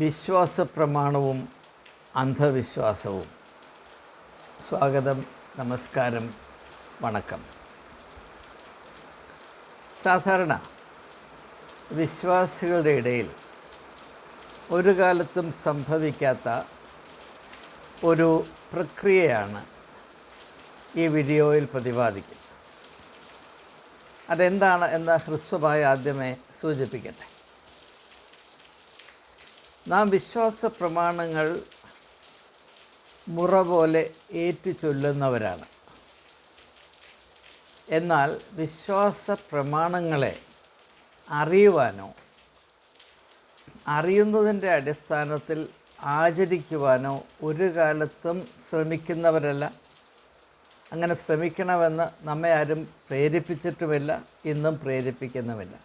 വിശ്വാസ പ്രമാണവും അന്ധവിശ്വാസവും. സ്വാഗതം നമസ്കാരം വണക്കം. സാധാരണ വിശ്വാസികളുടെ ഇടയിൽ ഒരു കാലത്തും സംഭവിക്കാത്ത ഒരു പ്രക്രിയയാണ് ഈ വീഡിയോയിൽ പ്രതിപാദിക്കുന്നത്. അതെന്താണ് എന്ന ഹ്രസ്വമായി ആദ്യമേ സൂചിപ്പിക്കട്ടെ. നാം വിശ്വാസ പ്രമാണങ്ങൾ മുറ പോലെ ഏറ്റു ചൊല്ലുന്നവരാണ് എന്നാൽ വിശ്വാസ പ്രമാണങ്ങളെ അറിയുവാനോ അറിയുന്നതിന്റെ അടിസ്ഥാനത്തിൽ ആചരിക്കുവാനോ ഒരു കാലത്തും ശ്രമിക്കുന്നവരല്ല. അങ്ങനെ ശ്രമിക്കണമെന്ന് നമ്മെ ആരും പ്രേരിപ്പിച്ചിട്ടുമില്ല ഇന്നും പ്രേരിപ്പിക്കുന്നുമില്ല.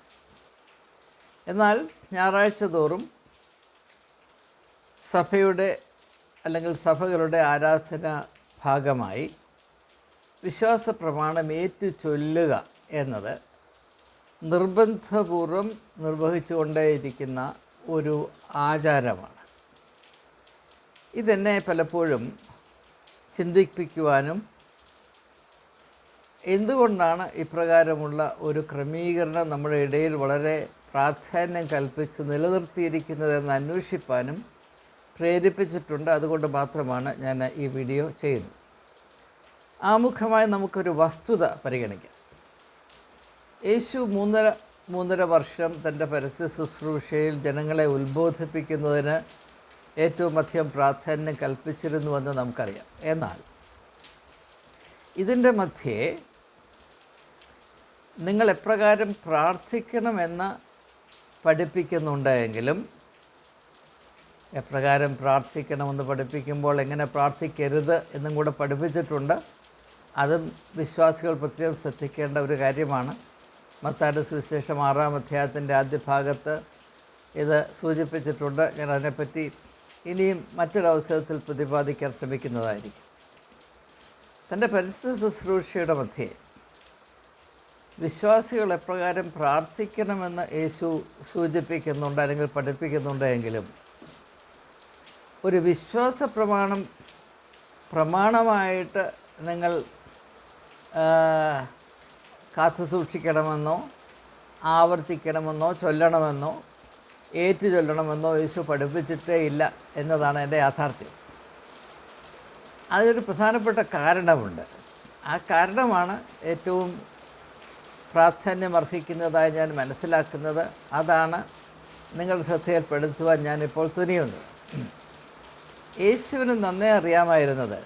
എന്നാൽ ഞായറാഴ്ച തോറും സഭയുടെ അല്ലെങ്കിൽ സഭകളുടെ ആരാധന ഭാഗമായി വിശ്വാസ പ്രമാണം ഏറ്റു ചൊല്ലുക എന്നത് നിർബന്ധപൂർവം നിർവഹിച്ചുകൊണ്ടേയിരിക്കുന്ന ഒരു ആചാരമാണ്. ഇതെന്നെ പലപ്പോഴും ചിന്തിപ്പിക്കുവാനും എന്തുകൊണ്ടാണ് ഇപ്രകാരമുള്ള ഒരു ക്രമീകരണം നമ്മുടെ ഇടയിൽ വളരെ പ്രാധാന്യം കൽപ്പിച്ച് നിലനിർത്തിയിരിക്കുന്നതെന്ന് അന്വേഷിപ്പാനും പ്രേരിപ്പിച്ചിട്ടുണ്ട്. അതുകൊണ്ട് മാത്രമാണ് ഞാൻ ഈ വീഡിയോ ചെയ്യുന്നത്. ആമുഖമായി നമുക്കൊരു വസ്തുത പരിഗണിക്കാം. യേശു മൂന്നര മൂന്നര വർഷം തന്റെ പരസ്യ ശുശ്രൂഷയിൽ ജനങ്ങളെ ഉത്ബോധിപ്പിക്കുന്നതിന് ഏറ്റവും അധികം പ്രാധാന്യം കൽപ്പിച്ചിരുന്നുവെന്ന് നമുക്കറിയാം. എന്നാൽ ഇതിന്റെ മധ്യേ നിങ്ങൾ എപ്രകാരം പ്രാർത്ഥിക്കണമെന്ന് പഠിപ്പിക്കുന്നുണ്ടെങ്കിലും എപ്രകാരം പ്രാർത്ഥിക്കണമെന്ന് പഠിപ്പിക്കുമ്പോൾ എങ്ങനെ പ്രാർത്ഥിക്കരുത് എന്നും കൂടെ പഠിപ്പിച്ചിട്ടുണ്ട്. അതും വിശ്വാസികൾ പ്രത്യേകം ശ്രദ്ധിക്കേണ്ട ഒരു കാര്യമാണ്. മത്താന്റെ സുവിശേഷം ആറാം അധ്യായത്തിന്റെ ആദ്യ ഭാഗത്ത് ഇത് സൂചിപ്പിച്ചിട്ടുണ്ട്. ഞാൻ അതിനെപ്പറ്റി ഇനിയും മറ്റൊരവസരത്തിൽ പ്രതിപാദിക്കാൻ ശ്രമിക്കുന്നതായിരിക്കും. തന്റെ പരിസ്ഥിതി ശുശ്രൂഷയുടെ മധ്യേ വിശ്വാസികൾ എപ്രകാരം പ്രാർത്ഥിക്കണമെന്ന് യേശു സൂചിപ്പിക്കുന്നുണ്ട് അല്ലെങ്കിൽ പഠിപ്പിക്കുന്നുണ്ട് എങ്കിലും ഒരു വിശ്വാസ പ്രമാണം പ്രമാണമായിട്ട് നിങ്ങൾ കാത്തു സൂക്ഷിക്കണമെന്നോ ആവർത്തിക്കണമെന്നോ ചൊല്ലണമെന്നോ ഏറ്റു ചൊല്ലണമെന്നോ യേശു പഠിപ്പിച്ചിട്ടേ ഇല്ല എന്നതാണ് എന്റെ യാഥാർത്ഥ്യം. അതിനൊരു പ്രധാനപ്പെട്ട കാരണമുണ്ട്. ആ കാരണമാണ് ഏറ്റവും പ്രാധാന്യമർഹിക്കുന്നതായി ഞാൻ മനസ്സിലാക്കുന്നത്. അതാണ് നിങ്ങൾ ശ്രദ്ധയിൽപ്പെടുത്തുവാൻ ഞാനിപ്പോൾ തുനിയുന്നത്. യേശുവിന് നന്നേ അറിയാമായിരുന്നത്.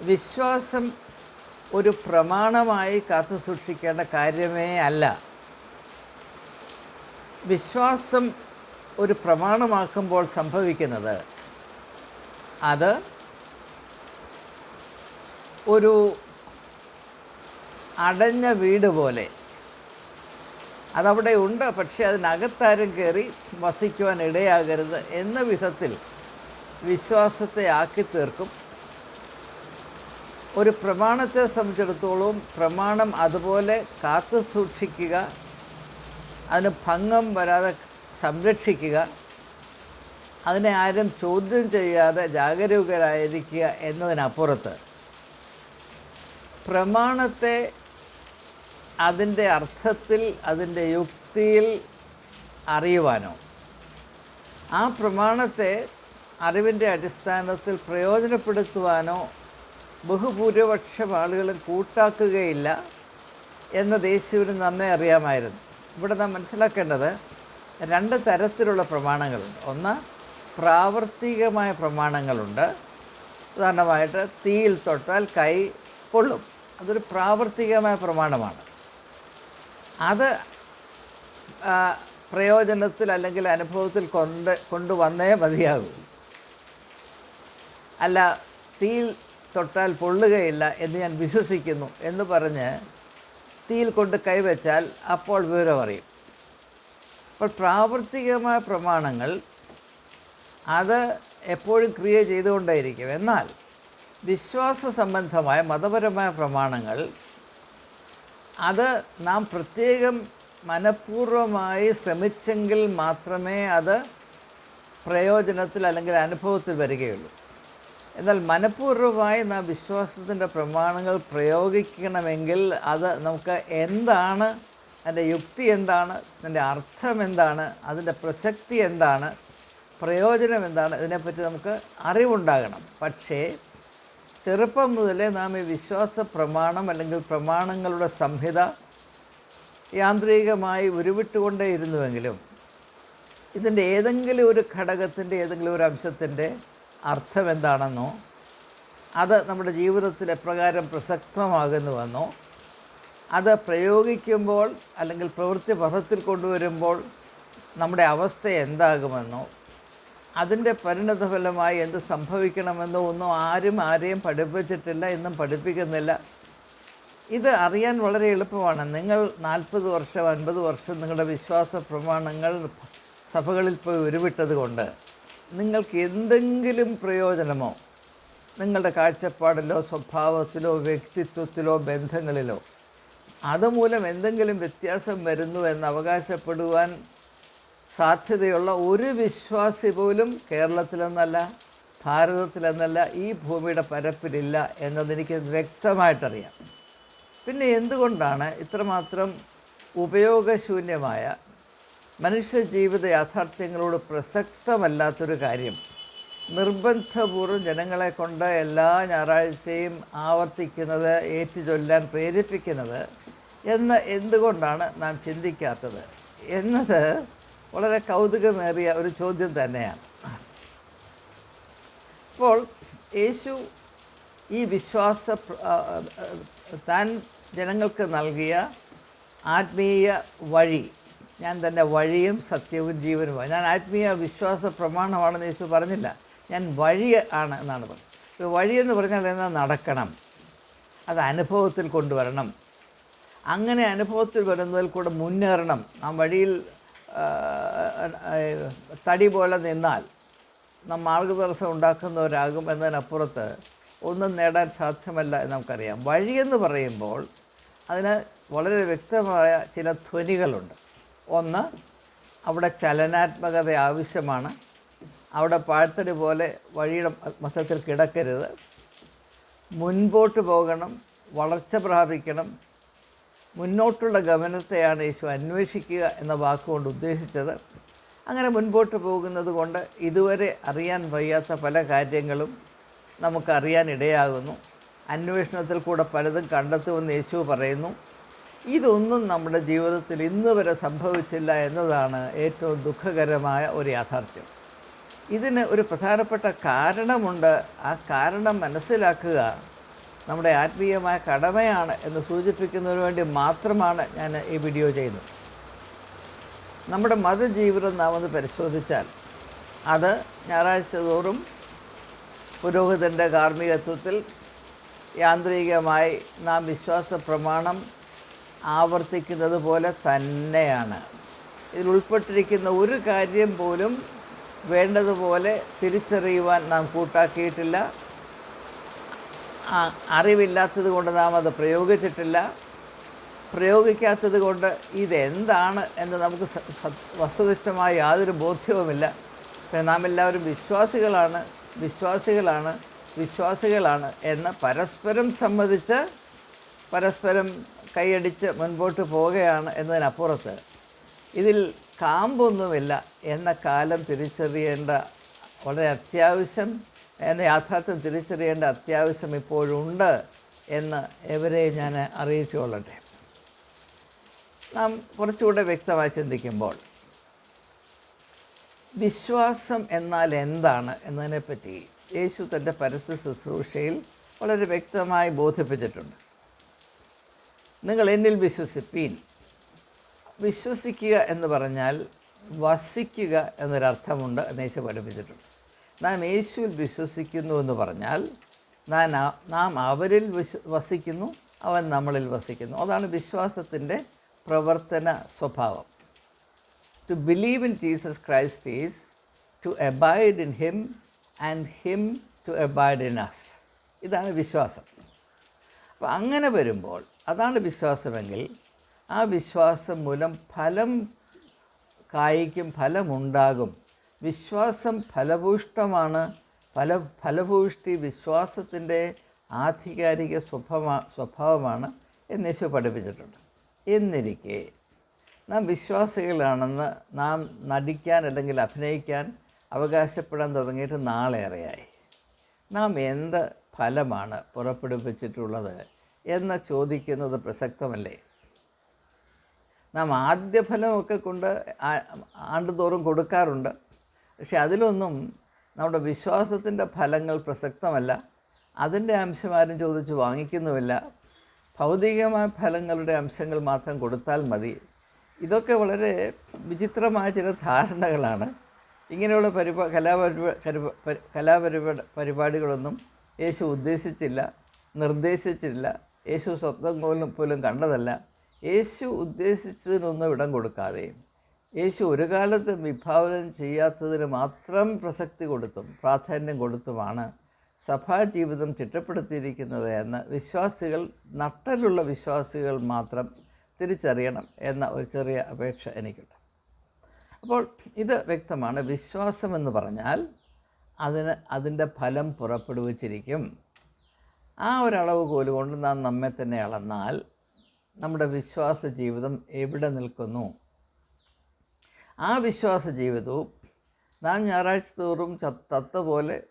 വിശ്വാസം ഒരു പ്രമാണമായി കാത്തു സൂക്ഷിക്കേണ്ട കാര്യമേ അല്ല. വിശ്വാസം ഒരു പ്രമാണമാക്കുമ്പോൾ സംഭവിക്കുന്നത് അത് ഒരു അടഞ്ഞ വീട് പോലെ. അതവിടെ ഉണ്ട് പക്ഷേ അതിനകത്താരും കയറി വസിക്കുവാൻ ഇടയാകരുത് എന്ന വിധത്തിൽ വിശ്വാസത്തെ ആക്കി തീർക്കും ഒരു പ്രമാണത്തെ സംബന്ധിച്ചിടത്തോളം പ്രമാണം അതുപോലെ കാത്തു സൂക്ഷിക്കുക അതിന് ഭംഗം വരാതെ സംരക്ഷിക്കുക അതിനെ ആരും ചോദ്യം ചെയ്യാതെ ജാഗരൂകരായിരിക്കുക എന്നതിനപ്പുറത്ത് പ്രമാണത്തെ അതിന്റെ അർത്ഥത്തിൽ അതിന്റെ യുക്തിയിൽ അറിയുവാനോ ആ പ്രമാണത്തെ അറിവിന്റെ അടിസ്ഥാനത്തിൽ പ്രയോജനപ്പെടുത്തുവാനോ ബഹുഭൂരിപക്ഷം ആളുകളും കൂട്ടാക്കുകയില്ല എന്ന് യേശുവിന് നന്നേ അറിയാമായിരുന്നു. ഇവിടെ നാം മനസ്സിലാക്കേണ്ടത് രണ്ട് തരത്തിലുള്ള പ്രമാണങ്ങളുണ്ട്. ഒന്ന് പ്രാവർത്തികമായ പ്രമാണങ്ങളുണ്ട്. ഉദാഹരണമായിട്ട് തീയിൽ തൊട്ടാൽ കൈ പൊള്ളും. അതൊരു പ്രാവർത്തികമായ പ്രമാണമാണ്. അത് പ്രയോജനത്തിൽ അല്ലെങ്കിൽ അനുഭവത്തിൽ കൊണ്ട് കൊണ്ടുവന്നേ മതിയാകൂ. അല്ല തീയിൽ തൊട്ടാൽ പൊള്ളുകയില്ല എന്ന് ഞാൻ വിശ്വസിക്കുന്നു എന്ന് പറഞ്ഞ് തീയിൽ കൊണ്ട് കൈവച്ചാൽ അപ്പോൾ വിവരമറിയും അപ്പോൾ പ്രാവർത്തികമായ പ്രമാണങ്ങൾ അത് എപ്പോഴും ക്രിയ ചെയ്തുകൊണ്ടേയിരിക്കും. എന്നാൽ വിശ്വാസ സംബന്ധമായ മതപരമായ പ്രമാണങ്ങൾ അത് നാം പ്രത്യേകം മനഃപൂർവമായി ശ്രമിച്ചെങ്കിൽ മാത്രമേ അത് പ്രയോജനത്തിൽ അല്ലെങ്കിൽ അനുഭവത്തിൽ വരികയുള്ളൂ. എന്നാൽ മനഃപൂർവമായി നാം വിശ്വാസത്തിന്റെ പ്രമാണങ്ങൾ പ്രയോഗിക്കണമെങ്കിൽ അത് നമുക്ക് എന്താണ് അതിന്റെ യുക്തി എന്താണ് അതിന്റെ അർത്ഥം എന്താണ് അതിന്റെ പ്രസക്തി എന്താണ് പ്രയോജനം എന്താണ് ഇതിനെപ്പറ്റി നമുക്ക് അറിവുണ്ടാകണം. പക്ഷേ ചെറുപ്പം മുതലേ നാം ഈ വിശ്വാസ പ്രമാണം അല്ലെങ്കിൽ പ്രമാണങ്ങളുടെ സംഹിത യാന്ത്രികമായി ഉരുവിട്ടുകൊണ്ടേ ഇരുന്നുവെങ്കിലും ഇതിന്റെ ഏതെങ്കിലും ഒരു ഘടകത്തിന്റെ ഏതെങ്കിലും ഒരു അംശത്തിന്റെ അർത്ഥം എന്താണെന്നോ അത് നമ്മുടെ ജീവിതത്തിൽ എപ്രകാരം പ്രസക്തമാകുന്നുവെന്നോ അത് പ്രയോഗിക്കുമ്പോൾ അല്ലെങ്കിൽ പ്രവൃത്തി പഥത്തിൽ കൊണ്ടുവരുമ്പോൾ നമ്മുടെ അവസ്ഥ എന്താകുമെന്നോ അതിന്റെ പരിണതഫലമായി എന്ത് സംഭവിക്കണമെന്നോ ഒന്നും ആരും ആരെയും പഠിപ്പിച്ചിട്ടില്ല ഇന്നും പഠിപ്പിക്കുന്നില്ല. ഇത് അറിയാൻ വളരെ എളുപ്പമാണ്. നിങ്ങൾ നാൽപ്പത് വർഷം അൻപത് വർഷം നിങ്ങളുടെ വിശ്വാസ പ്രമാണങ്ങൾ സഭകളിൽ പോയി ഉരുവിട്ടത് കൊണ്ട് നിങ്ങൾക്ക് എന്തെങ്കിലും പ്രയോജനമോ? നിങ്ങളുടെ കാഴ്ചപ്പാടിലോ സ്വഭാവത്തിലോ വ്യക്തിത്വത്തിലോ ബന്ധങ്ങളിലോ അതുമൂലം എന്തെങ്കിലും വ്യത്യാസം വരുന്നു എന്ന് അവകാശപ്പെടുവാൻ സാധ്യതയുള്ള ഒരു വിശ്വാസി പോലും കേരളത്തിലെന്നല്ല ഭാരതത്തിലെന്നല്ല ഈ ഭൂമിയുടെ പരപ്പിലില്ല എന്നതെനിക്ക് വ്യക്തമായിട്ടറിയാം. പിന്നെ എന്തുകൊണ്ടാണ് ഇത്രമാത്രം ഉപയോഗശൂന്യമായ മനുഷ്യ ജീവിത യാഥാർത്ഥ്യങ്ങളോട് പ്രസക്തമല്ലാത്തൊരു കാര്യം. നിർബന്ധപൂർവം ജനങ്ങളെ കൊണ്ട് എല്ലാ ഞായറാഴ്ചയും ആവർത്തിക്കുന്നത് ഏറ്റുചൊല്ലാൻ പ്രേരിപ്പിക്കുന്നത് എന്ന് എന്തുകൊണ്ടാണ് നാം ചിന്തിക്കാത്തത്? എന്നത് വളരെ കൗതുകമേറിയ ഒരു ചോദ്യം തന്നെയാണ്. അപ്പോൾ യേശു ഈ വിശ്വാസ താൻ ജനങ്ങൾക്ക് നൽകിയ ആത്മീയ വഴി ഞാൻ തന്റെ വഴിയും സത്യവും ജീവനുമാണ്. ഞാൻ ആത്മീയ വിശ്വാസ പ്രമാണമാണെന്ന് യേശു പറഞ്ഞില്ല. ഞാൻ വഴി ആണ് എന്നാണ് പറഞ്ഞത്. വഴിയെന്ന് പറഞ്ഞാൽ എന്താ? നടക്കണം. അത് അനുഭവത്തിൽ കൊണ്ടുവരണം. അങ്ങനെ അനുഭവത്തിൽ വരുന്നതിൽ കൂടെ മുന്നേറണം. ആ വഴിയിൽ തടി പോലെ നിന്നാൽ നാം മാർഗദർശനം ഉണ്ടാക്കുന്നവരാകും എന്നതിനപ്പുറത്ത് ഒന്നും നേടാൻ സാധ്യമല്ല എന്ന് നമുക്കറിയാം. വഴിയെന്ന് പറയുമ്പോൾ അതിന് വളരെ വ്യക്തമായ ചില ധ്വനികളുണ്ട്. ഒന്ന് അവിടെ ചലനാത്മകത ആവശ്യമാണ്. അവിടെ പാഴ്ത്തടി പോലെ വഴിയുടെ മൊത്തത്തിൽ കിടക്കരുത്. മുൻപോട്ട് പോകണം വളർച്ച പ്രാപിക്കണം. മുന്നോട്ടുള്ള ഗമനത്തെയാണ് യേശു അന്വേഷിക്കുക എന്ന വാക്കുകൊണ്ട് ഉദ്ദേശിച്ചത്. അങ്ങനെ മുൻപോട്ട് പോകുന്നത് കൊണ്ട് ഇതുവരെ അറിയാൻ വയ്യാത്ത പല കാര്യങ്ങളും നമുക്കറിയാൻ ഇടയാകുന്നു. അന്വേഷണത്തിൽ കൂടെ പലതും കണ്ടെത്തുമെന്ന് യേശു പറയുന്നു. ഇതൊന്നും നമ്മുടെ ജീവിതത്തിൽ ഇന്ന് വരെ സംഭവിച്ചില്ല എന്നതാണ് ഏറ്റവും ദുഃഖകരമായ ഒരു യാഥാർത്ഥ്യം. ഇതിന് ഒരു പ്രധാനപ്പെട്ട കാരണമുണ്ട്. ആ കാരണം മനസ്സിലാക്കുക. നമ്മുടെ ആത്മീയമായ കടമയാണ് എന്ന് സൂചിപ്പിക്കുന്നതിന് വേണ്ടി മാത്രമാണ് ഞാൻ ഈ വീഡിയോ ചെയ്യുന്നത്. നമ്മുടെ മതജീവിതം നാം ഒന്ന് പരിശോധിച്ചാൽ അത് ഞായറാഴ്ച തോറും പുരോഹിതന്റെ കാർമ്മികത്വത്തിൽ യാന്ത്രികമായി നാം വിശ്വാസ പ്രമാണം ആവർത്തിക്കുന്നത് പോലെ തന്നെയാണ്. ഇതിൽ ഉൾപ്പെട്ടിരിക്കുന്ന ഒരു കാര്യം പോലും വേണ്ടതുപോലെ തിരിച്ചറിയുവാൻ നാം കൂട്ടാക്കിയിട്ടില്ല. അറിവില്ലാത്തത് കൊണ്ട് നാം അത് പ്രയോഗിച്ചിട്ടില്ല. പ്രയോഗിക്കാത്തത് കൊണ്ട് ഇതെന്താണ് എന്ന് നമുക്ക് വസ്തുനിഷ്ഠമായ യാതൊരു ബോധ്യവുമില്ല. നാം എല്ലാവരും വിശ്വാസികളാണ് വിശ്വാസികളാണ് വിശ്വാസികളാണ് എന്ന് പരസ്പരം സംബന്ധിച്ച് പരസ്പരം കൈയടിച്ച് മുൻപോട്ട് പോവുകയാണ് എന്നതിനപ്പുറത്ത് ഇതിൽ കാമ്പൊന്നുമില്ല എന്ന കാലം തിരിച്ചറിയേണ്ട വളരെ അത്യാവശ്യം എന്ന യാഥാർത്ഥ്യം തിരിച്ചറിയേണ്ട അത്യാവശ്യം ഇപ്പോഴുണ്ട് എന്ന് എവരെ ഞാൻ അറിയിച്ചു കൊള്ളട്ടെ. നാം കുറച്ചുകൂടെ വ്യക്തമായി ചിന്തിക്കുമ്പോൾ വിശ്വാസം എന്നാൽ എന്താണ് എന്നതിനെപ്പറ്റി യേശു തന്റെ പരസ്യ ശുശ്രൂഷയിൽ വളരെ വ്യക്തമായി ബോധിപ്പിച്ചിട്ടുണ്ട്. നിങ്ങൾ എന്നിൽ വിശ്വസിപ്പീൻ. വിശ്വസിക്കുക എന്ന് പറഞ്ഞാൽ വസിക്കുക എന്നൊരർത്ഥമുണ്ട് എന്ന് യേശു പഠിപ്പിച്ചിട്ടുണ്ട്. നാം യേശുവിൽ വിശ്വസിക്കുന്നു എന്ന് പറഞ്ഞാൽ നാം നാം അവരിൽ വിശ്വ വസിക്കുന്നു അവൻ നമ്മളിൽ വസിക്കുന്നു. അതാണ് വിശ്വാസത്തിന്റെ പ്രവർത്തന സ്വഭാവം. To believe in Jesus Christ is to abide in him and him to abide in us ഇതാണ് വിശ്വാസം. അപ്പോൾ അങ്ങനെ വരുമ്പോൾ അതാണ് വിശ്വാസമെങ്കിൽ ആ വിശ്വാസം മൂലം ഫലം കായ്ക്കും ഫലമുണ്ടാകും. വിശ്വാസം ഫലഭൂഷ്ടമാണ്. ഫല ഫലഭൂഷ്ടി വിശ്വാസത്തിന്റെ ആധികാരിക സ്വഭാവ സ്വഭാവമാണ് എന്ന് പഠിപ്പിച്ചിട്ടുണ്ട്. എന്നിരിക്കെ നാം വിശ്വാസികളാണെന്ന് നാം നടിക്കാൻ അല്ലെങ്കിൽ അഭിനയിക്കാൻ അവകാശപ്പെടാൻ തുടങ്ങിയിട്ട് നാളേറെയായി. നാം എന്ത് ഫലമാണ് പുറപ്പെടുവിച്ചിട്ടുള്ളത്? എന്ന് ചോദിക്കുന്നത് പ്രസക്തമല്ലേ? നാം ആദ്യ ഫലമൊക്കെ കൊണ്ട് ആണ്ടുതോറും കൊടുക്കാറുണ്ട്. പക്ഷെ അതിലൊന്നും നമ്മുടെ വിശ്വാസത്തിന്റെ ഫലങ്ങൾ പ്രസക്തമല്ല. അതിന്റെ അംശം ആരും ചോദിച്ച് വാങ്ങിക്കുന്നുമില്ല. ഭൗതികമായ ഫലങ്ങളുടെ അംശങ്ങൾ മാത്രം കൊടുത്താൽ മതി. ഇതൊക്കെ വളരെ വിചിത്രമായ ചില ധാരണകളാണ്. ഇങ്ങനെയുള്ള പരിപാ കലാപരിപാ കരുപ- കലാപരിപാ പരിപാടികളൊന്നും യേശു ഉദ്ദേശിച്ചില്ല നിർദ്ദേശിച്ചില്ല. യേശു സ്വപ്നം പോലും പോലും കണ്ടതല്ല. യേശു ഉദ്ദേശിച്ചതിനൊന്നും ഇടം കൊടുക്കാതെ. യേശു ഒരു കാലത്തും വിഭാവനം ചെയ്യാത്തതിന് മാത്രം പ്രസക്തി കൊടുത്തും പ്രാധാന്യം കൊടുത്തുമാണ് സഭാ ജീവിതം ചിട്ടപ്പെടുത്തിയിരിക്കുന്നത് എന്ന് വിശ്വാസികൾ നട്ടലുള്ള വിശ്വാസികൾ മാത്രം തിരിച്ചറിയണം എന്ന ഒരു ചെറിയ അപേക്ഷ എനിക്കുണ്ട്. അപ്പോൾ ഇത് വ്യക്തമാണ്. വിശ്വാസം എന്ന് പറഞ്ഞാൽ അതിന് അതിന്റെ ഫലം പുറപ്പെടുവിച്ചിരിക്കും. ആ ഒരളവ് കോൽ കൊണ്ട് നാം നമ്മെ തന്നെ അളന്നാൽ നമ്മുടെ വിശ്വാസ ജീവിതം എവിടെ നിൽക്കുന്നു? ആ വിശ്വാസ ജീവിതവും നാം ഞായറാഴ്ച തോറും തത്ത പോലെ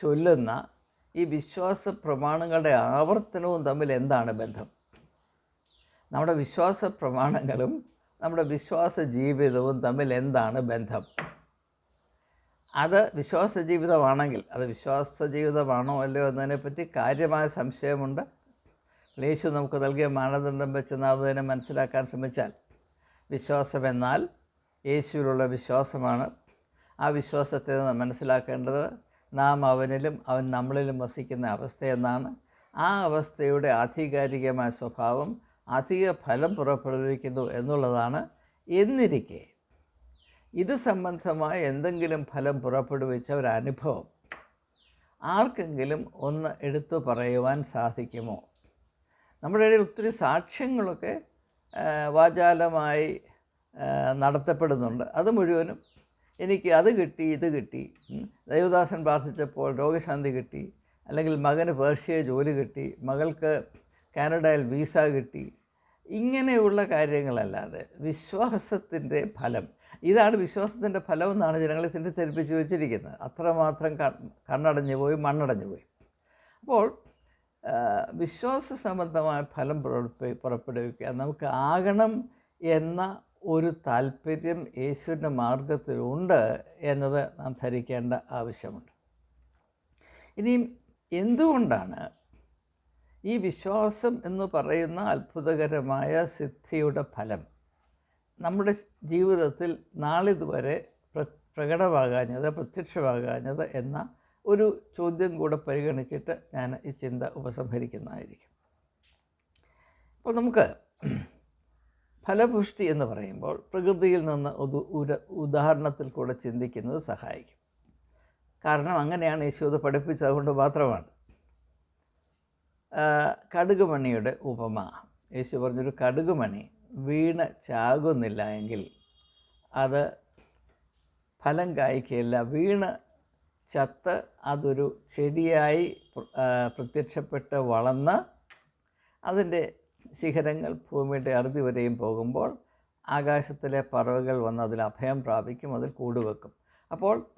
ചൊല്ലുന്ന ഈ വിശ്വാസ പ്രമാണങ്ങളുടെ ആവർത്തനവും തമ്മിൽ എന്താണ് ബന്ധം? നമ്മുടെ വിശ്വാസ പ്രമാണങ്ങളും നമ്മുടെ വിശ്വാസ ജീവിതവും തമ്മിൽ എന്താണ് ബന്ധം? അത് വിശ്വാസ ജീവിതമാണെങ്കിൽ അത് വിശ്വാസ ജീവിതമാണോ അല്ലയോ എന്നതിനെപ്പറ്റി കാര്യമായ സംശയമുണ്ട്. യേശു നമുക്ക് നൽകിയ മാനദണ്ഡം വെച്ച് നാം മനസ്സിലാക്കാൻ ശ്രമിച്ചാൽ വിശ്വാസം എന്നാൽ യേശുവിലുള്ള വിശ്വാസമാണ്. ആ വിശ്വാസത്തെ മനസ്സിലാക്കേണ്ടത് നാം അവനിലും അവൻ നമ്മളിലും വസിക്കുന്ന അവസ്ഥയെന്നാണ് ആ അവസ്ഥയുടെ ആധികാരികമായ സ്വഭാവം അധിക ഫലം പുറപ്പെടുവിക്കുന്നു എന്നുള്ളതാണ് എന്നിരിക്കെ ഇത് സംബന്ധമായ എന്തെങ്കിലും ഫലം പുറപ്പെടുവിച്ച ഒരു അനുഭവം ആർക്കെങ്കിലും ഒന്ന് എടുത്തു പറയുവാൻ സാധിക്കുമോ? നമ്മുടെ ഇടയിൽ ഒത്തിരി സാക്ഷ്യങ്ങളൊക്കെ വാചാലമായി നടത്തപ്പെടുന്നുണ്ട്. അത് മുഴുവനും എനിക്ക് അത് കിട്ടി ഇത് കിട്ടി. ദൈവദാസൻ പ്രാർത്ഥിച്ചപ്പോൾ രോഗശാന്തി കിട്ടി. അല്ലെങ്കിൽ മകന് പേർഷ്യ ജോലി കിട്ടി. മകൾക്ക് കാനഡയിൽ വീസ കിട്ടി. ഇങ്ങനെയുള്ള കാര്യങ്ങളല്ലാതെ വിശ്വാസത്തിന്റെ ഫലം ഇതാണ് വിശ്വാസത്തിന്റെ ഫലം എന്നാണ് ജനങ്ങളെ തെറ്റിദ്ധരിപ്പിച്ച് വെച്ചിരിക്കുന്നത്. അത്രമാത്രം കണ്ണടഞ്ഞു പോയി മണ്ണടഞ്ഞു പോയി. അപ്പോൾ വിശ്വാസ സംബന്ധമായ ഫലം പുറപ്പെ പുറപ്പെടുവിക്കുക. നമുക്ക് ആകണം എന്ന ഒരു താല്പര്യം യേശുവിന്റെ മാർഗത്തിലുണ്ട് എന്നത് നാം ധരിക്കേണ്ട ആവശ്യമുണ്ട്. ഇനിയും എന്തുകൊണ്ടാണ് ഈ വിശ്വാസം എന്ന് പറയുന്ന അത്ഭുതകരമായ സിദ്ധിയുടെ ഫലം നമ്മുടെ ജീവിതത്തിൽ നാളിതുവരെ പ്ര പ്രകടമാകാഞ്ഞത് പ്രത്യക്ഷമാകാഞ്ഞത് എന്ന ഒരു ചോദ്യം കൂടെ പരിഗണിച്ചിട്ട് ഞാൻ ഈ ചിന്ത ഉപസംഹരിക്കുന്നതായിരിക്കും. അപ്പോൾ നമുക്ക് ഫലപുഷ്ടി എന്ന് പറയുമ്പോൾ പ്രകൃതിയിൽ നിന്ന് ഒരു ഉദാഹരണത്തിൽ കൂടെ ചിന്തിക്കുന്നത് സഹായിക്കും. കാരണം അങ്ങനെയാണ് യേശു അത് പഠിപ്പിച്ചത് കൊണ്ട് മാത്രമാണ്. കടുകുമണിയുടെ ഉപമ. യേശു പറഞ്ഞൊരു കടുകുമണി വീണ് ചാകുന്നില്ല എങ്കിൽ അത് ഫലം കായ്ക്കുകയില്ല. വീണ് ചത്ത് അതൊരു ചെടിയായി പ്ര- പ്രത്യക്ഷപ്പെട്ട് വളർന്ന് അതിന്റെ ശിഖരങ്ങൾ ഭൂമിയുടെ അറുതി വരെയും പോകുമ്പോൾ ആകാശത്തിലെ പറവകൾ വന്ന് അതിൽ അഭയം പ്രാപിക്കും അതിൽ കൂടുവെക്കും. അപ്പോൾ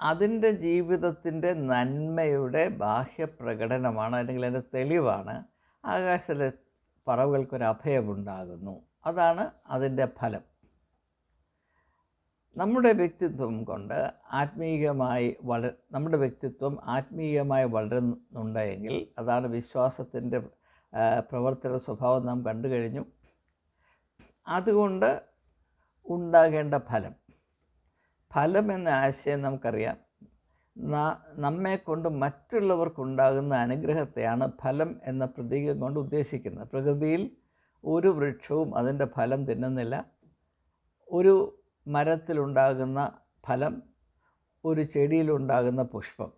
അതിന്റെ ജീവിതത്തിന്റെ നന്മയുടെ ബാഹ്യപ്രകടനമാണ് അല്ലെങ്കിൽ അതിന്റെ തെളിവാണ് ആകാശത്തിലെ പറവുകൾക്കൊരു അഭയമുണ്ടാകുന്നു അതാണ് അതിന്റെ ഫലം. നമ്മുടെ വ്യക്തിത്വം കൊണ്ട് ആത്മീയമായി വള നമ്മുടെ വ്യക്തിത്വം ആത്മീയമായി വളരുന്നുണ്ടെങ്കിൽ അതാണ് വിശ്വാസത്തിന്റെ പ്രവർത്തന സ്വഭാവം നാം കണ്ടു കഴിഞ്ഞു. അതുകൊണ്ട് ഉണ്ടാകേണ്ട ഫലം. ഫലം എന്ന ആശയം നമുക്കറിയാം. ന- നമ്മെ കൊണ്ട് മറ്റുള്ളവർക്കുണ്ടാകുന്ന അനുഗ്രഹത്തെയാണ് ഫലം എന്ന പ്രതീകം കൊണ്ട് ഉദ്ദേശിക്കുന്നത്. പ്രകൃതിയിൽ ഒരു വൃക്ഷവും അതിന്റെ ഫലം തിന്നുന്നില്ല. ഒരു മരത്തിലുണ്ടാകുന്ന ഫലം ഒരു ചെടിയിലുണ്ടാകുന്ന പുഷ്പം.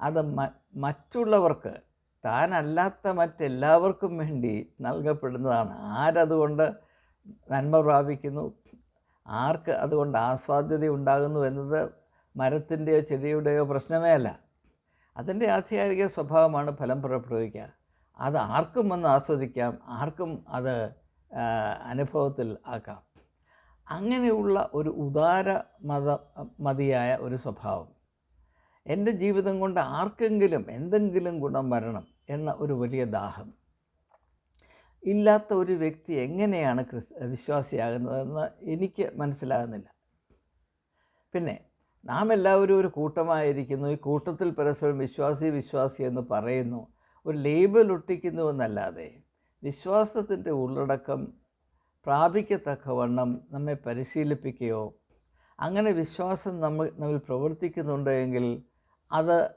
അത് മറ്റുള്ളവർക്ക് താനല്ലാത്ത മറ്റെല്ലാവർക്കും വേണ്ടി നൽകപ്പെടുന്നതാണ്. ആരതുകൊണ്ട് നന്മ പ്രാപിക്കുന്നു? ആർക്ക് അതുകൊണ്ട് ആസ്വാദ്യത ഉണ്ടാകുന്നു എന്നത് മരത്തിന്റെയോ ചെടിയുടെയോ പ്രശ്നമേ അല്ല. അതിന്റെ ആധികാരിക സ്വഭാവമാണ് ഫലം പുറപ്പെടുവിക്കുക. അത് ആർക്കും വന്ന് ആസ്വദിക്കാം ആർക്കും അത് അനുഭവത്തിൽ ആക്കാം. അങ്ങനെയുള്ള ഒരു ഉദാര മത മതിയായ ഒരു സ്വഭാവം. എന്റെ ജീവിതം കൊണ്ട് ആർക്കെങ്കിലും എന്തെങ്കിലും ഗുണം വരണം എന്ന ഒരു വലിയ ദാഹം. ഇല്ലാത്ത ഒരു വ്യക്തി എങ്ങനെയാണ് ക്രിസ് വിശ്വാസിയാകുന്നതെന്ന് എനിക്ക് മനസ്സിലാകുന്നില്ല. പിന്നെ നാം എല്ലാവരും ഒരു കൂട്ടമായിരിക്കുന്നു. ഈ കൂട്ടത്തിൽ പരസ്പരം വിശ്വാസി വിശ്വാസി എന്ന് പറയുന്നു. ഒരു ലേബൽ ഒട്ടിക്കുന്നു എന്നല്ലാതെ വിശ്വാസത്തിന്റെ ഉള്ളടക്കം പ്രാപിക്കത്തക്കവണ്ണം നമ്മെ പരിശീലിപ്പിക്കുകയോ അങ്ങനെ വിശ്വാസം നമ്മൾ നമ്മിൽ പ്രവർത്തിക്കുന്നുണ്ട് എങ്കിൽ അത്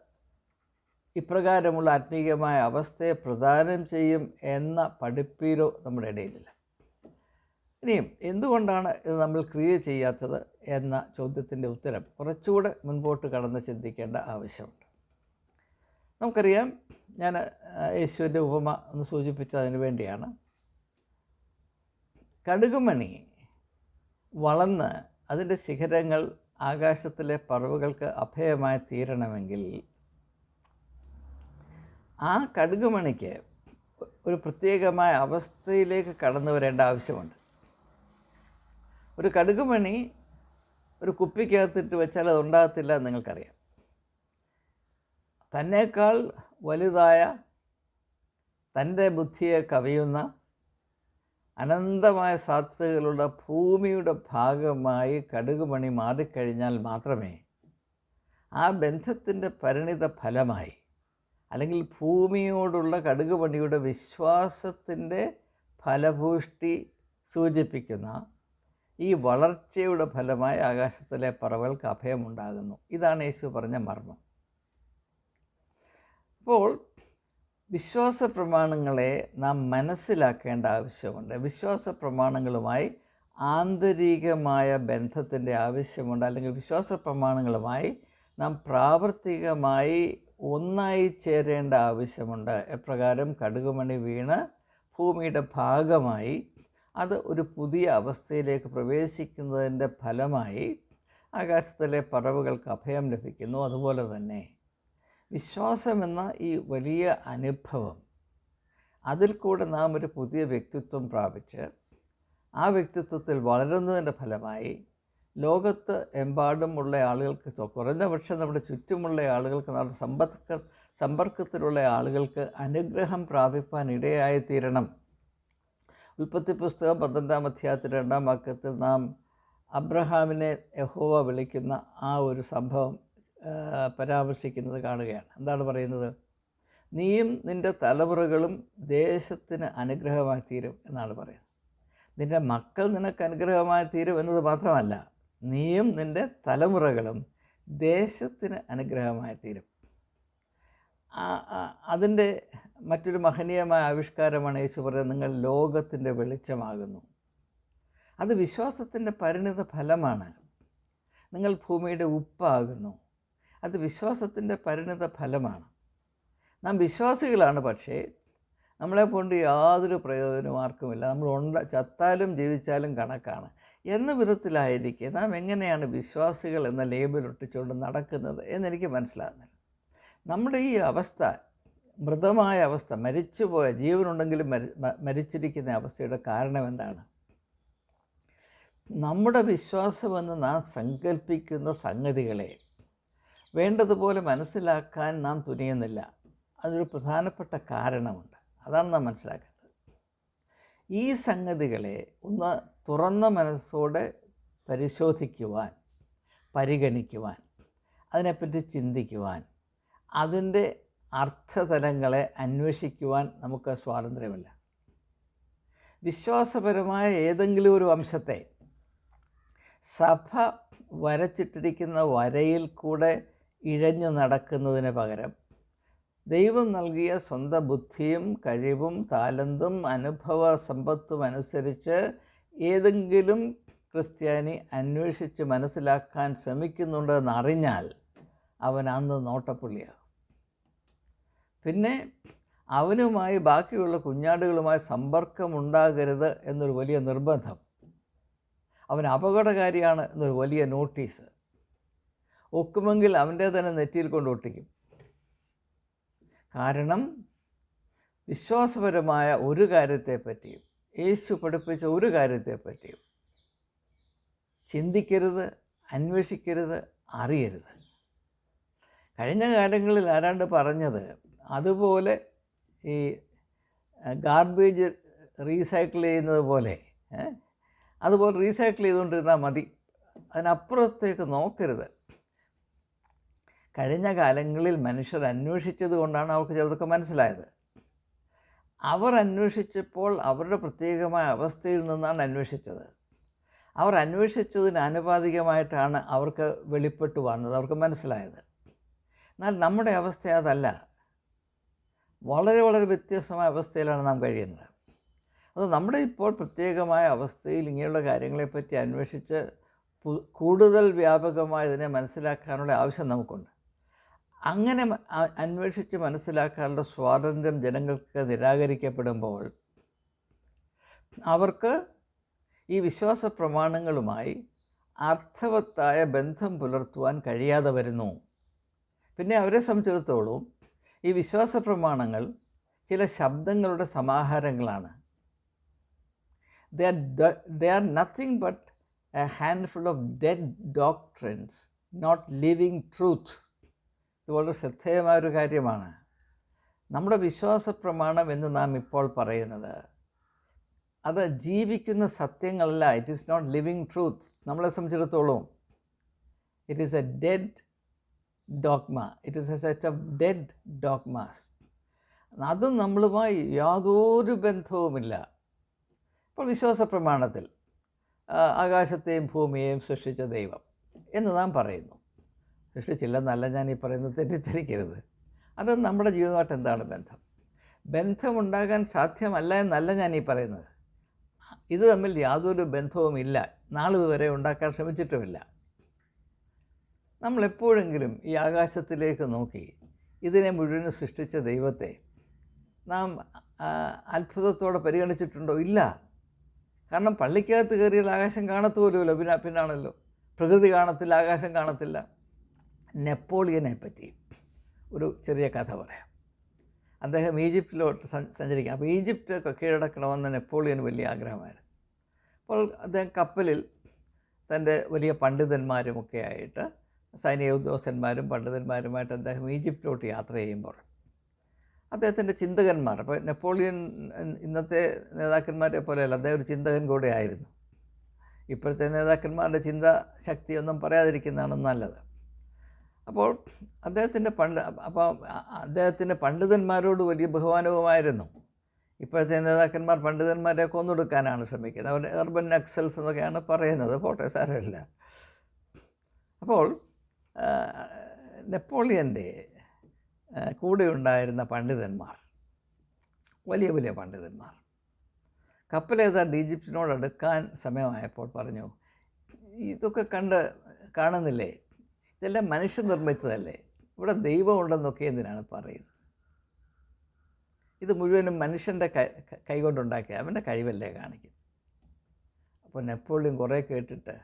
ഇപ്രകാരമുള്ള ആത്മീയമായ അവസ്ഥയെ പ്രദാനം ചെയ്യും എന്ന പഠിപ്പീരോ നമ്മുടെ ഇടയിലില്ല. ഇനിയും എന്തുകൊണ്ടാണ് ഇത് നമ്മൾ ക്രിയ ചെയ്യാത്തത്? എന്ന ചോദ്യത്തിന്റെ ഉത്തരം കുറച്ചുകൂടെ മുൻപോട്ട് കടന്ന് ചിന്തിക്കേണ്ട ആവശ്യമുണ്ട്. നമുക്കറിയാം ഞാൻ യേശുവിന്റെ ഉപമ ഒന്ന് സൂചിപ്പിച്ചതിന് വേണ്ടിയാണ്. കടുകുമണി വളർന്ന് അതിന്റെ ശിഖരങ്ങൾ ആകാശത്തിലെ പറവുകൾക്ക് അഭയമായി തീരണമെങ്കിൽ ആ കടുകുമണിക്ക് ഒരു പ്രത്യേകമായ അവസ്ഥയിലേക്ക് കടന്നു വരേണ്ട ആവശ്യമുണ്ട്. ഒരു കടുകുമണി ഒരു കുപ്പിക്കകത്തിട്ട് വെച്ചാൽ അത് ഉണ്ടാകത്തില്ല എന്ന് നിങ്ങൾക്കറിയാം. തന്നേക്കാൾ വലുതായ തന്റെ ബുദ്ധിയെ കവിയുന്ന അനന്തമായ സാധ്യതകളുള്ള ഭൂമിയുടെ ഭാഗമായി കടുകുമണി മാറിക്കഴിഞ്ഞാൽ മാത്രമേ ആ ബന്ധത്തിന്റെ പരിണിത ഫലമായി അല്ലെങ്കിൽ ഭൂമിയോടുള്ള കടുകുമണിയുടെ വിശ്വാസത്തിന്റെ ഫലഭൂഷ്ടി സൂചിപ്പിക്കുന്ന ഈ വളർച്ചയുടെ ഫലമായി ആകാശത്തിലെ പറവകൾക്ക് അഭയമുണ്ടാകുന്നു. ഇതാണ് യേശു പറഞ്ഞ മർമ്മം. അപ്പോൾ വിശ്വാസ പ്രമാണങ്ങളെ നാം മനസ്സിലാക്കേണ്ട ആവശ്യമുണ്ട്. വിശ്വാസ പ്രമാണങ്ങളുമായി ആന്തരികമായ ബന്ധത്തിന്റെ ആവശ്യമുണ്ട്. അല്ലെങ്കിൽ വിശ്വാസ പ്രമാണങ്ങളുമായി നാം പ്രാവർത്തികമായി ഒന്നായി ചേരേണ്ട ആവശ്യമുണ്ട്. എപ്രകാരം കടുകുമണി വീണ് ഭൂമിയുടെ ഭാഗമായി അത് ഒരു പുതിയ അവസ്ഥയിലേക്ക് പ്രവേശിക്കുന്നതിന്റെ ഫലമായി ആകാശത്തിലെ പടവുകൾക്ക് അഭയം ലഭിക്കുന്നു. അതുപോലെ തന്നെ വിശ്വാസമെന്ന ഈ വലിയ അനുഭവം അതിൽ കൂടെ നാം ഒരു പുതിയ വ്യക്തിത്വം പ്രാപിച്ച് ആ വ്യക്തിത്വത്തിൽ വളരുന്നതിന്റെ ഫലമായി ലോകത്ത് എമ്പാടുമുള്ള ആളുകൾക്ക് കുറഞ്ഞ പക്ഷം നമ്മുടെ ചുറ്റുമുള്ള ആളുകൾക്ക് നമ്മുടെ സമ്പർക്ക സമ്പർക്കത്തിലുള്ള ആളുകൾക്ക് അനുഗ്രഹം പ്രാപിപ്പാൻ ഇടയായി തീരണം ഉൽപ്പത്തി പുസ്തകം പന്ത്രണ്ടാം അധ്യായത്തിൽ രണ്ടാം വാക്യത്തിൽ നാം അബ്രഹാമിനെ യഹോവ വിളിക്കുന്ന ആ ഒരു സംഭവം പരാമർശിക്കുന്നത് കാണുകയാണ്. എന്താണ് പറയുന്നത്? നീയും നിന്റെ തലമുറകളും ദേശത്തിന് അനുഗ്രഹമായി തീരും എന്നാണ് പറയുന്നത്. നിന്റെ മക്കൾ നിനക്ക് അനുഗ്രഹമായി തീരും എന്നത് മാത്രമല്ല നീയും നിന്റെ തലമുറകളും ദേശത്തിന് അനുഗ്രഹമായി തീരും അതിന്റെ മറ്റൊരു മഹനീയമായ ആവിഷ്കാരമാണ് യേശു പറയുന്നത് നിങ്ങൾ ലോകത്തിന്റെ വെളിച്ചമാകുന്നു. അത് വിശ്വാസത്തിന്റെ പരിണിത ഫലമാണ്. നിങ്ങൾ ഭൂമിയുടെ ഉപ്പാകുന്നു. അത് വിശ്വാസത്തിന്റെ പരിണിത ഫലമാണ്. നാം വിശ്വാസികളാണ് പക്ഷേ നമ്മളെ കൊണ്ട് യാതൊരു പ്രയോജനവും ആർക്കുമില്ല. നമ്മൾ ഉണ്ട ചത്താലും ജീവിച്ചാലും കണക്കാണ്. എന്ന വിധത്തിലായിരിക്കെ നാം എങ്ങനെയാണ് വിശ്വാസികൾ എന്ന ലേബൽ ഒട്ടിച്ചുകൊണ്ട് നടക്കുന്നത് എന്നെനിക്ക് മനസ്സിലാകുന്നില്ല. നമ്മുടെ ഈ അവസ്ഥ മൃതമായ അവസ്ഥ മരിച്ചുപോയ ജീവനുണ്ടെങ്കിലും മരി മരിച്ചിരിക്കുന്ന അവസ്ഥയുടെ കാരണം എന്താണ്? നമ്മുടെ വിശ്വാസമെന്ന് നാം സങ്കല്പിക്കുന്ന സംഗതികളെ വേണ്ടതുപോലെ മനസ്സിലാക്കാൻ നാം തുനിയുന്നില്ല. അതൊരു പ്രധാനപ്പെട്ട കാരണമുണ്ട്. അതാണ് നാം മനസ്സിലാക്കേണ്ടത്. ഈ സംഗതികളെ ഒന്ന് തുറന്ന മനസ്സോടെ പരിശോധിക്കുവാൻ പരിഗണിക്കുവാൻ അതിനെപ്പറ്റി ചിന്തിക്കുവാൻ അതിന്റെ അർത്ഥതലങ്ങളെ അന്വേഷിക്കുവാൻ നമുക്ക് സ്വാതന്ത്ര്യമില്ല. വിശ്വാസപരമായ ഏതെങ്കിലും ഒരു അംശത്തെ സഭ വരച്ചിട്ടിരിക്കുന്ന വരയിൽ കൂടെ ഇഴഞ്ഞു നടക്കുന്നതിന് പകരം ദൈവം നൽകിയ സ്വന്തം ബുദ്ധിയും കഴിവും താലന്തും അനുഭവ സമ്പത്തും അനുസരിച്ച് ഏതെങ്കിലും ക്രിസ്ത്യാനി അന്വേഷിച്ച് മനസ്സിലാക്കാൻ ശ്രമിക്കുന്നുണ്ടെന്നറിഞ്ഞാൽ അവൻ അന്ന് നോട്ടപ്പുള്ളിയാകും. പിന്നെ അവനുമായി ബാക്കിയുള്ള കുഞ്ഞാടുകളുമായി സമ്പർക്കമുണ്ടാകരുത് എന്നൊരു വലിയ നിർബന്ധം. അവൻ അപകടകാരിയാണ് എന്നൊരു വലിയ നോട്ടീസ്. ഒക്കുമെങ്കിൽ അവന്റെ തന്നെ നെറ്റിയിൽ കൊണ്ട് ഒട്ടിക്കും. കാരണം വിശ്വാസപരമായ ഒരു കാര്യത്തെപ്പറ്റിയും യേശു പഠിപ്പിച്ച ഒരു കാര്യത്തെപ്പറ്റിയും ചിന്തിക്കരുത് അന്വേഷിക്കരുത് അറിയരുത്. കഴിഞ്ഞ കാലങ്ങളിൽ ആരാണ്ട് പറഞ്ഞത് അതുപോലെ ഈ ഗാർബേജ് റീസൈക്കിൾ ചെയ്യുന്നത് പോലെ അതുപോലെ റീസൈക്കിൾ ചെയ്തുകൊണ്ടിരുന്നാൽ മതി. അതിനപ്പുറത്തേക്ക് നോക്കരുത്. കഴിഞ്ഞ കാലങ്ങളിൽ മനുഷ്യർ അന്വേഷിച്ചത് കൊണ്ടാണ് അവർക്ക് ചിലതൊക്കെ മനസ്സിലായത്. അവർ അന്വേഷിച്ചപ്പോൾ അവരുടെ പ്രത്യേകമായ അവസ്ഥയിൽ നിന്നാണ് അന്വേഷിച്ചത്. അവർ അന്വേഷിച്ചതിന് ആനുപാതികമായിട്ടാണ് അവർക്ക് വെളിപ്പെട്ട് വന്നത് അവർക്ക് മനസ്സിലായത്. എന്നാൽ നമ്മുടെ അവസ്ഥ അതല്ല. വളരെ വളരെ വ്യത്യസ്തമായ അവസ്ഥയിലാണ് നാം കഴിയുന്നത്. അത് നമ്മുടെ ഇപ്പോൾ പ്രത്യേകമായ അവസ്ഥയിൽ ഇങ്ങനെയുള്ള കാര്യങ്ങളെപ്പറ്റി അന്വേഷിച്ച് കൂടുതൽ വ്യാപകമായി ഇതിനെ മനസ്സിലാക്കാനുള്ള ആവശ്യം നമുക്കുണ്ട്. അങ്ങനെ അന്വേഷിച്ച് മനസ്സിലാക്കാനുള്ള സ്വാതന്ത്ര്യം ജനങ്ങൾക്ക് നിരാകരിക്കപ്പെടുമ്പോൾ അവർക്ക് ഈ വിശ്വാസ പ്രമാണങ്ങളുമായി അർത്ഥവത്തായ ബന്ധം പുലർത്തുവാൻ കഴിയാതെ വരുന്നു. പിന്നെ അവരെ സംബന്ധിച്ചിടത്തോളം ഈ വിശ്വാസ പ്രമാണങ്ങൾ ചില ശബ്ദങ്ങളുടെ സമാഹാരങ്ങളാണ്. They are nothing but a handful of dead doctrines not living truth. ഇത് വളരെ ശ്രദ്ധേയമായ ഒരു കാര്യമാണ്. നമ്മുടെ വിശ്വാസ പ്രമാണം എന്ന് നാം ഇപ്പോൾ പറയുന്നത് അത് ജീവിക്കുന്ന സത്യങ്ങളല്ല. It is not living truth നമ്മളെ സംബന്ധിച്ചിടത്തോളം it is a dead dogma it is a set of dead dogmas അതും നമ്മളുമായി യാതൊരു ബന്ധവുമില്ല. ഇപ്പോൾ വിശ്വാസ പ്രമാണത്തിൽ ആകാശത്തെയും ഭൂമിയെയും സൃഷ്ടിച്ച ദൈവം എന്ന് നാം പറയുന്നു. സൃഷ്ടിച്ചില്ലെന്നല്ല ഞാൻ ഈ പറയുന്നത് തെറ്റിദ്ധരിക്കരുത്. അത് നമ്മുടെ ജീവിതമായിട്ട് എന്താണ് ബന്ധം? ബന്ധമുണ്ടാകാൻ സാധ്യമല്ല എന്നല്ല ഞാൻ ഈ പറയുന്നത്. ഇത് തമ്മിൽ യാതൊരു ബന്ധവുമില്ല. നാളിതുവരെ ഉണ്ടാക്കാൻ ശ്രമിച്ചിട്ടുമില്ല. നമ്മളെപ്പോഴെങ്കിലും ഈ ആകാശത്തിലേക്ക് നോക്കി ഇതിനെ മുഴുവൻ സൃഷ്ടിച്ച ദൈവത്തെ നാം അത്ഭുതത്തോടെ പരിഗണിച്ചിട്ടുണ്ടോ? ഇല്ല. കാരണം പള്ളിക്കകത്ത് കയറിയാൽ ആകാശം കാണത്തുപോലുമല്ലോ. പിന്നെ പിന്നാണല്ലോ. പ്രകൃതി കാണത്തില്ല ആകാശം കാണത്തില്ല. നെപ്പോളിയനെ പറ്റി ഒരു ചെറിയ കഥ പറയാം. അദ്ദേഹം ഈജിപ്തിലോട്ട് സഞ്ചരിക്കുക സഞ്ചരിക്കാം. അപ്പോൾ ഈജിപ്റ്റ് കീഴടക്കണമെന്ന് നെപ്പോളിയന് വലിയ ആഗ്രഹമായിരുന്നു. അപ്പോൾ അദ്ദേഹം കപ്പലിൽ തന്റെ വലിയ പണ്ഡിതന്മാരുമൊക്കെ ആയിട്ട് സൈനിക ഉദ്യോഗസ്ഥന്മാരും പണ്ഡിതന്മാരുമായിട്ട് അദ്ദേഹം ഈജിപ്തിലോട്ട് യാത്ര ചെയ്യുമ്പോൾ അദ്ദേഹത്തിന്റെ ചിന്തകന്മാർ അപ്പോൾ നെപ്പോളിയൻ ഇന്നത്തെ നേതാക്കന്മാരെ പോലെയല്ല അദ്ദേഹം ഒരു ചിന്തകൻ കൂടെ ആയിരുന്നു ഇപ്പോഴത്തെ നേതാക്കന്മാരുടെ ചിന്ത ശക്തിയൊന്നും പറയാതിരിക്കുന്നതാണ് നല്ലത്. അപ്പോൾ അദ്ദേഹത്തിന്റെ പണ്ട് അപ്പോൾ അദ്ദേഹത്തിന്റെ പണ്ഡിതന്മാരോട് വലിയ ബഹുമാനവുമായിരുന്നു. ഇപ്പോഴത്തെ നേതാക്കന്മാർ പണ്ഡിതന്മാരെ കൊന്നൊടുക്കാനാണ് ശ്രമിക്കുന്നത്. അവർ അർബൻ നക്സൽസ് എന്നൊക്കെയാണ് പറയുന്നത് ഫോട്ടോ സാരമില്ല. അപ്പോൾ നെപ്പോളിയന്റെ കൂടെയുണ്ടായിരുന്ന പണ്ഡിതന്മാർ വലിയ വലിയ പണ്ഡിതന്മാർ. കപ്പലേതാണ്ട് ഈജിപ്തിനോട് അടുക്കാൻ സമയമായപ്പോൾ പറഞ്ഞു ഇതൊക്കെ കണ്ട് കാണുന്നില്ലേ? ഇതെല്ലാം മനുഷ്യൻ നിർമ്മിച്ചതല്ലേ? ഇവിടെ ദൈവമുണ്ടെന്നൊക്കെ എന്തിനാണ് പറയുന്നത്? ഇത് മുഴുവനും മനുഷ്യന്റെ കൈ കൈകൊണ്ടുണ്ടാക്കിയ അവന്റെ കഴിവല്ലേ കാണിക്കുന്നത്. അപ്പോൾ നെപ്പോളിയൻ കുറേ കേട്ടിട്ട്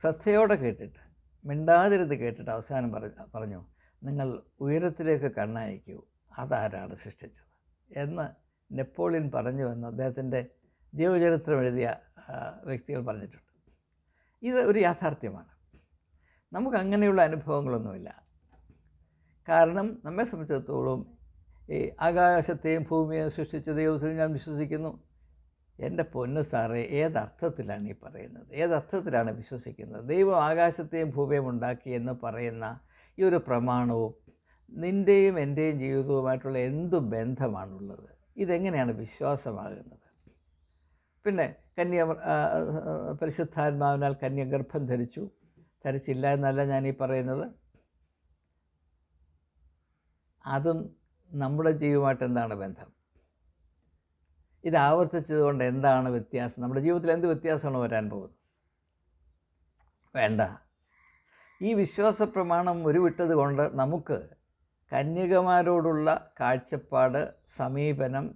ശ്രദ്ധയോടെ കേട്ടിട്ട് മിണ്ടാതിരുന്ന് കേട്ടിട്ട് അവസാനം പറഞ്ഞു പറഞ്ഞു നിങ്ങൾ ഉയരത്തിലേക്ക് കണ്ണയക്കൂ. അതാരാണ് സൃഷ്ടിച്ചത്? എന്ന് നെപ്പോളിയൻ പറഞ്ഞു എന്ന് അദ്ദേഹത്തിന്റെ ജീവചരിത്രം എഴുതിയ വ്യക്തികൾ പറഞ്ഞിട്ടുണ്ട്. ഇത് ഒരു യാഥാർത്ഥ്യമാണ്. നമുക്ക് അങ്ങനെയുള്ള അനുഭവങ്ങളൊന്നുമില്ല. കാരണം നമ്മെ സംബന്ധിച്ചിടത്തോളം ഈ ആകാശത്തെയും ഭൂമിയെയും സൃഷ്ടിച്ച ദൈവത്തിൽ ഞാൻ വിശ്വസിക്കുന്നു. എന്റെ പൊന്ന് സാറേ ഏതർത്ഥത്തിലാണ് ഈ പറയുന്നത്? ഏതർത്ഥത്തിലാണ് വിശ്വസിക്കുന്നത്? ദൈവം ആകാശത്തെയും ഭൂമിയും ഉണ്ടാക്കി എന്ന് പറയുന്ന ഈ ഒരു പ്രമാണവും നിന്റെയും എന്റെയും ജീവിതവുമായിട്ടുള്ള എന്തു ബന്ധമാണുള്ളത്? ഇതെങ്ങനെയാണ് വിശ്വാസമാകുന്നത്? പിന്നെ കന്യ പരിശുദ്ധാത്മാവിനാൽ കന്യ ഗർഭം ധരിച്ചു. ധരിച്ചില്ല എന്നല്ല ഈ പറയുന്നത്. അതും നമ്മുടെ ജീവിതമായിട്ട് എന്താണ് ബന്ധം? ഇത് ആവർത്തിച്ചതുകൊണ്ട് എന്താണ് വ്യത്യാസം? നമ്മുടെ ജീവിതത്തിൽ എന്ത് വ്യത്യാസമാണ് വരാൻ പോകുന്നത്? വേണ്ട. ഈ വിശ്വാസ പ്രമാണം ഉരുവിട്ടത് കൊണ്ട് നമുക്ക് കന്യകമാരോടുള്ള കാഴ്ചപ്പാട് സമീപനം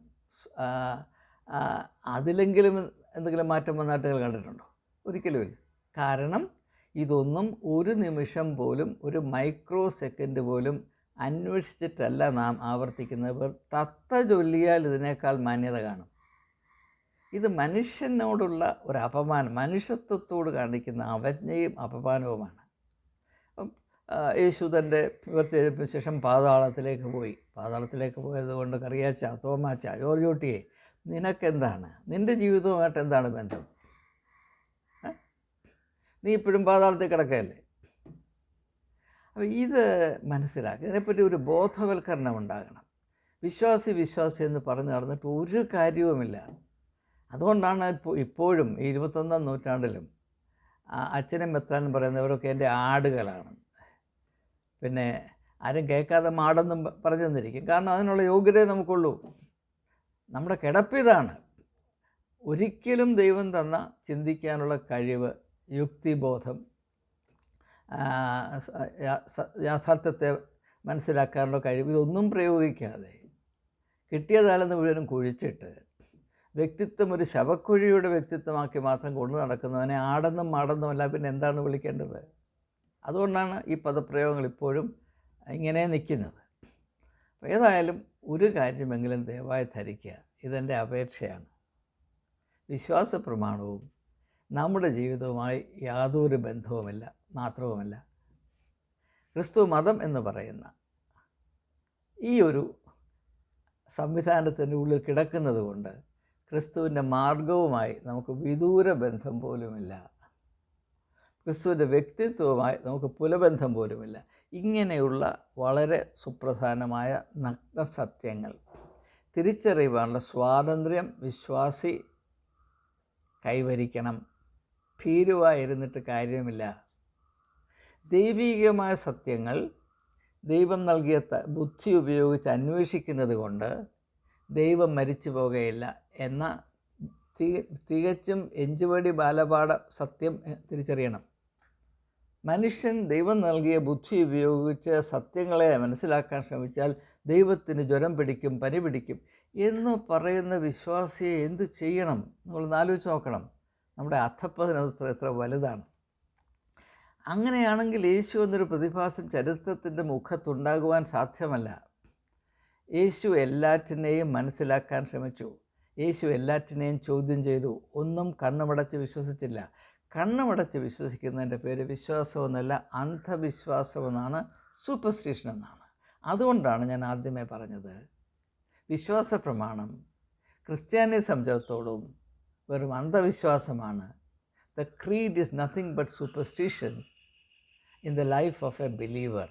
അതിലെങ്കിലും എന്തെങ്കിലും മാറ്റം വന്നതായിട്ട് നിങ്ങൾ കണ്ടിട്ടുണ്ടോ? ഒരിക്കലുമില്ല കാരണം ഇതൊന്നും ഒരു നിമിഷം പോലും ഒരു മൈക്രോ സെക്കൻഡ് പോലും അന്വേഷിച്ചിട്ടല്ല നാം ആവർത്തിക്കുന്നത്. തത്ത ചൊല്ലിയാൽ ഇതിനേക്കാൾ മാന്യത കാണും. ഇത് മനുഷ്യനോടുള്ള ഒരു അപമാനം മനുഷ്യത്വത്തോട് കാണിക്കുന്ന അവജ്ഞയും അപമാനവുമാണ്. യേശു തന്റെ ഉയർത്തെഴുന്നേൽപ്പിന് ശേഷം പാതാളത്തിലേക്ക് പോയി. പാതാളത്തിലേക്ക് പോയത് കൊണ്ട് കറിയാച്ച തോമാച്ച ജോർജോട്ടിയെ നിനക്കെന്താണ്? നിന്റെ ജീവിതവുമായിട്ട് എന്താണ് ബന്ധം? നീ ഇപ്പോഴും പാതാളത്തിൽ കിടക്കല്ലേ അപ്പോൾ ഇത് മനസ്സിലാക്കി. ഇതിനെപ്പറ്റി ഒരു ബോധവൽക്കരണം ഉണ്ടാകണം. വിശ്വാസി വിശ്വാസി എന്ന് പറഞ്ഞു നടന്നിട്ട് ഒരു കാര്യവുമില്ല. അതുകൊണ്ടാണ് ഇപ്പോൾ ഇപ്പോഴും ഈ ഇരുപത്തൊന്നാം നൂറ്റാണ്ടിലും അച്ഛനും മെത്താനും പറയുന്നവരൊക്കെ എന്റെ ആടുകളാണ്. പിന്നെ ആരും കേൾക്കാതെ മാടെന്നും പറഞ്ഞു തന്നിരിക്കും. കാരണം അതിനുള്ള യോഗ്യതയെ നമുക്കുള്ളൂ. നമ്മുടെ കിടപ്പിതാണ് ഒരിക്കലും ദൈവം തന്ന ചിന്തിക്കാനുള്ള കഴിവ് യുക്തിബോധം യാഥാർത്ഥ്യത്തെ മനസ്സിലാക്കാനുള്ള കഴിവ് ഇതൊന്നും പ്രയോഗിക്കാതെ കിട്ടിയതാലെന്ന് മുഴുവനും കുഴിച്ചിട്ട് വ്യക്തിത്വം ഒരു ശവക്കുഴിയുടെ വ്യക്തിത്വമാക്കി മാത്രം കൊണ്ടു നടക്കുന്നവനെ ആടെന്നും മാടെന്നും അല്ല പിന്നെ എന്താണ് വിളിക്കേണ്ടത്? അതുകൊണ്ടാണ് ഈ പദപ്രയോഗങ്ങൾ ഇപ്പോഴും ഇങ്ങനെ നിൽക്കുന്നത്. അപ്പോൾ ഏതായാലും ഒരു കാര്യമെങ്കിലും ദയവായി ധരിക്കുക. ഇതെന്റെ അപേക്ഷയാണ്. വിശ്വാസ പ്രമാണവും നമ്മുടെ ജീവിതവുമായി യാതൊരു ബന്ധവുമില്ല മാത്രവുമല്ല. ക്രിസ്തു മതം എന്ന് പറയുന്ന ഈ ഒരു സംവിധാനത്തിന്റെ ഉള്ളിൽ കിടക്കുന്നത് കൊണ്ട് ക്രിസ്തുവിന്റെ മാർഗവുമായി നമുക്ക് വിദൂര ബന്ധം പോലുമില്ല. ക്രിസ്തുവിന്റെ വ്യക്തിത്വവുമായി നമുക്ക് പുലബന്ധം പോലുമില്ല. ഇങ്ങനെയുള്ള വളരെ സുപ്രധാനമായ നഗ്ന സത്യങ്ങൾ തിരിച്ചറിയുവാനുള്ള സ്വാതന്ത്ര്യം വിശ്വാസി കൈവരിക്കണം. ഭീരുവായിരുന്നിട്ട് കാര്യമില്ല. ദൈവീകമായ സത്യങ്ങൾ ദൈവം നൽകിയ ബുദ്ധി ഉപയോഗിച്ച് അന്വേഷിക്കുന്നത് കൊണ്ട് ദൈവം മരിച്ചു പോകുകയില്ല എന്ന തികച്ചും എഞ്ചുവടി ബാലപാഠ സത്യം തിരിച്ചറിയണം. മനുഷ്യൻ ദൈവം നൽകിയ ബുദ്ധി ഉപയോഗിച്ച് സത്യങ്ങളെ മനസ്സിലാക്കാൻ ശ്രമിച്ചാൽ ദൈവത്തിന് ജ്വരം പിടിക്കും പനി പിടിക്കും എന്ന് പറയുന്ന വിശ്വാസിയെ എന്തു ചെയ്യണം? നമ്മൾ ആലോചിച്ച് നോക്കണം. നമ്മുടെ അധപ്പതിനവസ്ഥ എത്ര വലുതാണ്. അങ്ങനെയാണെങ്കിൽ യേശു എന്നൊരു പ്രതിഭാസം ചരിത്രത്തിന്റെ മുഖത്തുണ്ടാകുവാൻ സാധ്യമല്ല. യേശു എല്ലാറ്റിനെയും മനസ്സിലാക്കാൻ ശ്രമിച്ചു. യേശു എല്ലാറ്റിനെയും ചോദ്യം ചെയ്തു. ഒന്നും കണ്ണുമടച്ച് വിശ്വസിച്ചില്ല. കണ്ണുമടച്ച് വിശ്വസിക്കുന്നതിന്റെ പേര് വിശ്വാസമെന്നല്ല അന്ധവിശ്വാസമെന്നാണ് സൂപ്പർസ്റ്റിഷൻ എന്നാണ് അതുകൊണ്ടാണ് ഞാൻ ആദ്യമേ പറഞ്ഞത്. വിശ്വാസ പ്രമാണം ക്രിസ്ത്യാനിയെ സംബന്ധിച്ചിടത്തോളം വെറും അന്ധവിശ്വാസമാണ്. The creed is nothing but superstition in the life of a believer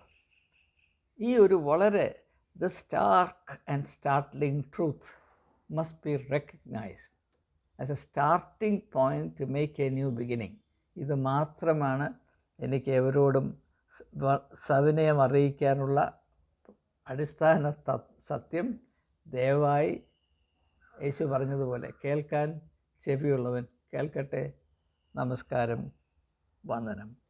ഈ ഒരു വളരെ the stark and startling truth must be recognized as a starting point to make a new beginning ഇത് മാത്രമാണ് എനിക്ക് എവരോടും സവിനയം അറിയിക്കാനുള്ള അടിസ്ഥാന സത്യം ദയവായി യേശു പറഞ്ഞതുപോലെ കേൾക്കാൻ ചെവിയുള്ളവൻ കേൾക്കട്ടെ. നമസ്കാരം. വന്ദനം.